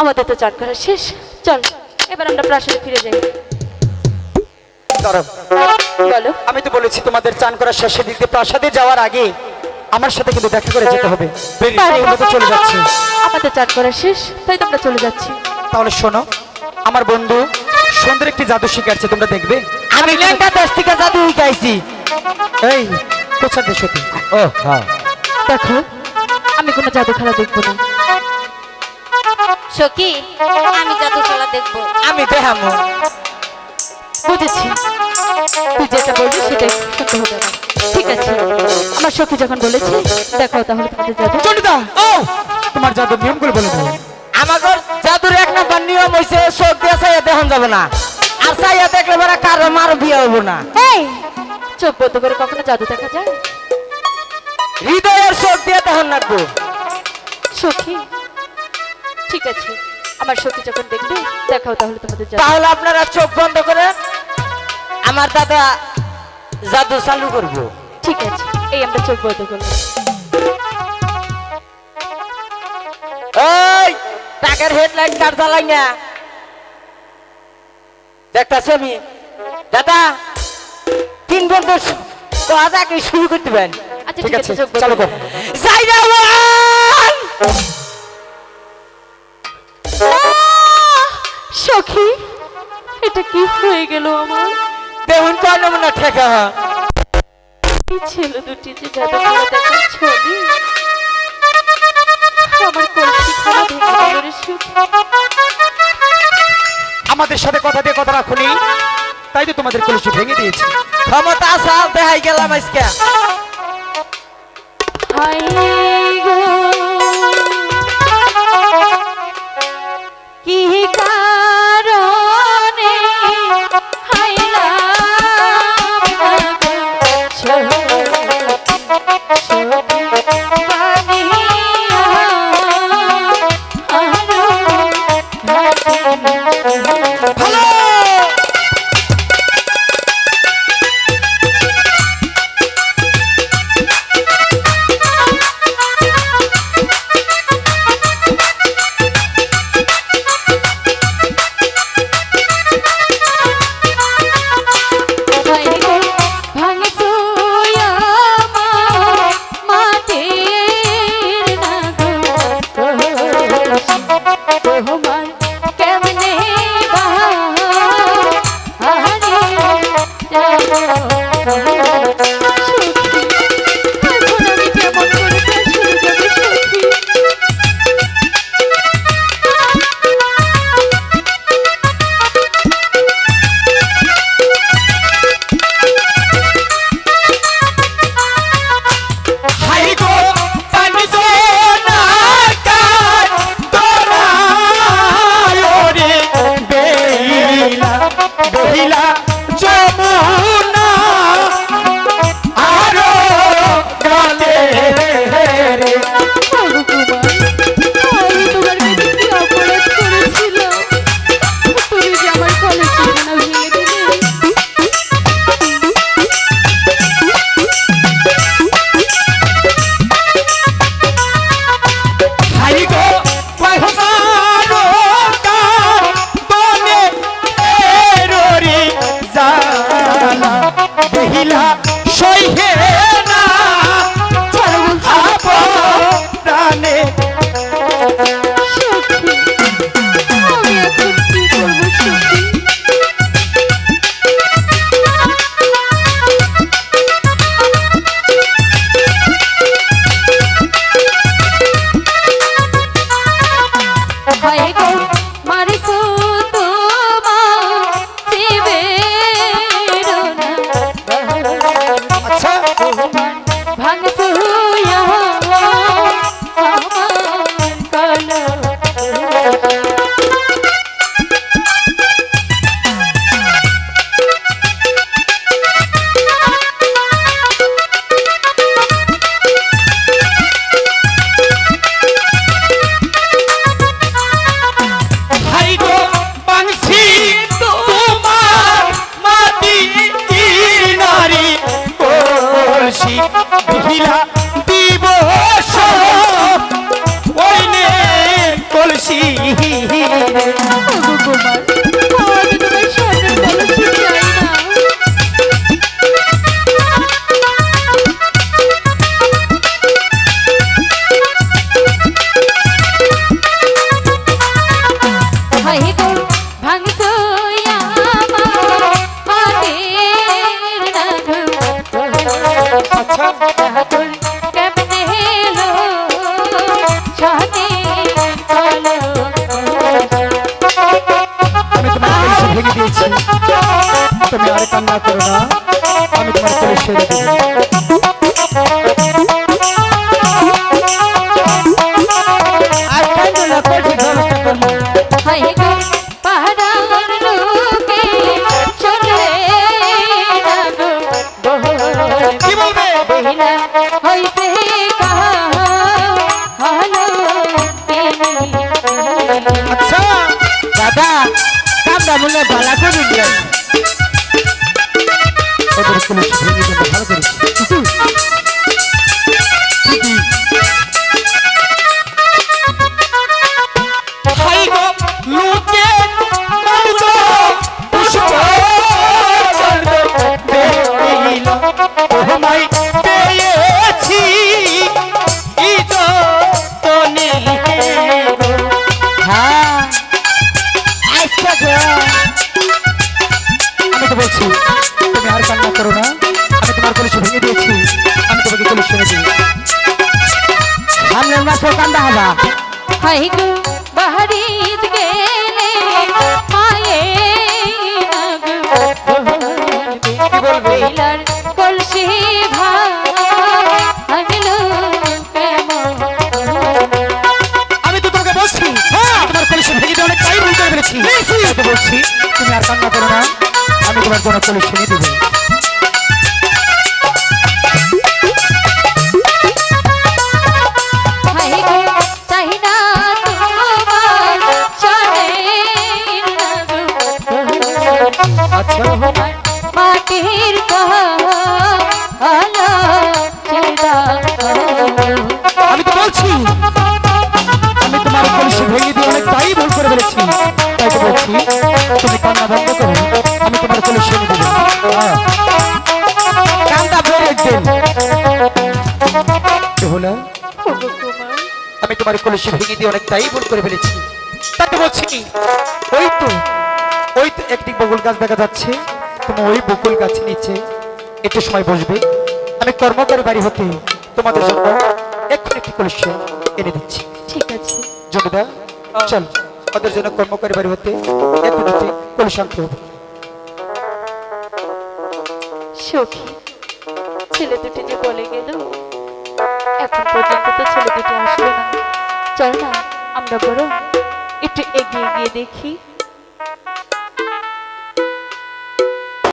আমাদের তো চান করা শেষ। চল এবার আমরা প্রাসাদে ফিরে যাই। বলো। আমি তো বলেছি তোমাদের চান করার শেষের দিকে প্রাসাদে যাওয়ার আগে আমার সাথে কিন্তু দেখা করে যেতে হবে। চলে যাচ্ছি। আমাদের চান করা শেষ তাই তো আমরা চলে যাচ্ছি। তাহলে শোনো আমার বন্ধু সুন্দর একটি জাদু শিখাচ্ছে তোমরা দেখবে। আমি লেঙ্গা দশ থেকে জাদু শিখাইছি। এই কোথার দেশ ও হ্যাঁ। দেখো আমি কোনো জাদু খেলা দেখব না। সখী আমি জাদু খেলা দেখব। আমি দেখামো বুঝেছি। তুই যেটা বলবি সেটাই শুনতে হবে ঠিক আছে। আমার সখী যখন বলেছে দেখো তাহলে তোমাদের জাদু চন্ডিদা ও তোমার জাদুর নিয়মগুলো বলে দাও। আমাগর জাদুর এক নাম্বার নিয়ম হইছে চোখ দিয়ে চাইয়া দেখান যাবে না। আর চাইয়া দেখলে পরে কারও মার বিয়ে হব না। এই চোখ বন্ধ করে কখনো জাদু দেখা যায়? হৃদয়ের চোখ দিয়ে দেখান রাখব সখী ঠিক আছে। আমার সখী যখন দেখবে দেখাও তাহলে তোমাদের তাহলে আপনারা চোখ বন্ধ করে আমার দাদা জাদু চালু করব। ঠিক আছে এই আমরা চোখ বন্ধ করব। টাকার হেডলাইট কার চালাই না? দেখতাছি আমি। দাদা তিন বন্ধু তো আজ আগে শুরু করতে পারেন। আচ্ছা ঠিক আছে চালু কর করো। সখী এটা কি হয়ে গেল আমার? দেখুন কয় নমুনা ঠেকা। এই ছেলে দুটি যে আমার কলসি রে সুখী আমাদের সাথে কথা দিয়ে কথা রাখুনি। তাই তো তোমাদের কলসি ভেঙে দিয়েছি। ক্ষমতা সাল দেখাই গেলাম আজকে। কি এখন বিহিলা দিবস ওইনে কলসি কলসি। কান্দা মনে ভালো করে দিলেন ওদের ভেঙে ভালো করেছি হাই গো বাহারিত গেলে মায়ে বেলার কলসি আমি তো তোমাকে বলছি হ্যাঁ তোমার কলসি ভেঙে অনেক টাইম ভুল করে ফেলেছি আমি তো বলছি তুমি আর কান্না করো না। আমি তোমার জন্য কলসি ভেঙে দিয়ে অনেক টাইম ভুল করে তাই তো বলছি, তুমি কান্না বন্ধ করো, আমি তোমার হ্যাঁ কান্দা বের একদিন। হলো? আমি তোমার ভেঙে দিয়ে অনেক তাই ভুল করে ফেলেছি। তাকে বলছি, ওই তো ওই তো একটি বকুল গাছ দেখা যাচ্ছে। তুমি ওই বকুল গাছ নিচে একটু সময় বসবে। আমি কর্মকারী বাড়ি হতে তোমাদের জন্য এখন একটি কলসি এনে দিচ্ছি। জমিদার চল ওদের জন্য কর্মকারী করিবার হতে হবে। সখী ছেলে দুটি যে বলে গেল এখন পর্যন্ত তো ছেলে দুটি আসবে না। চল না আমরা বরং একটু এগিয়ে গিয়ে দেখি।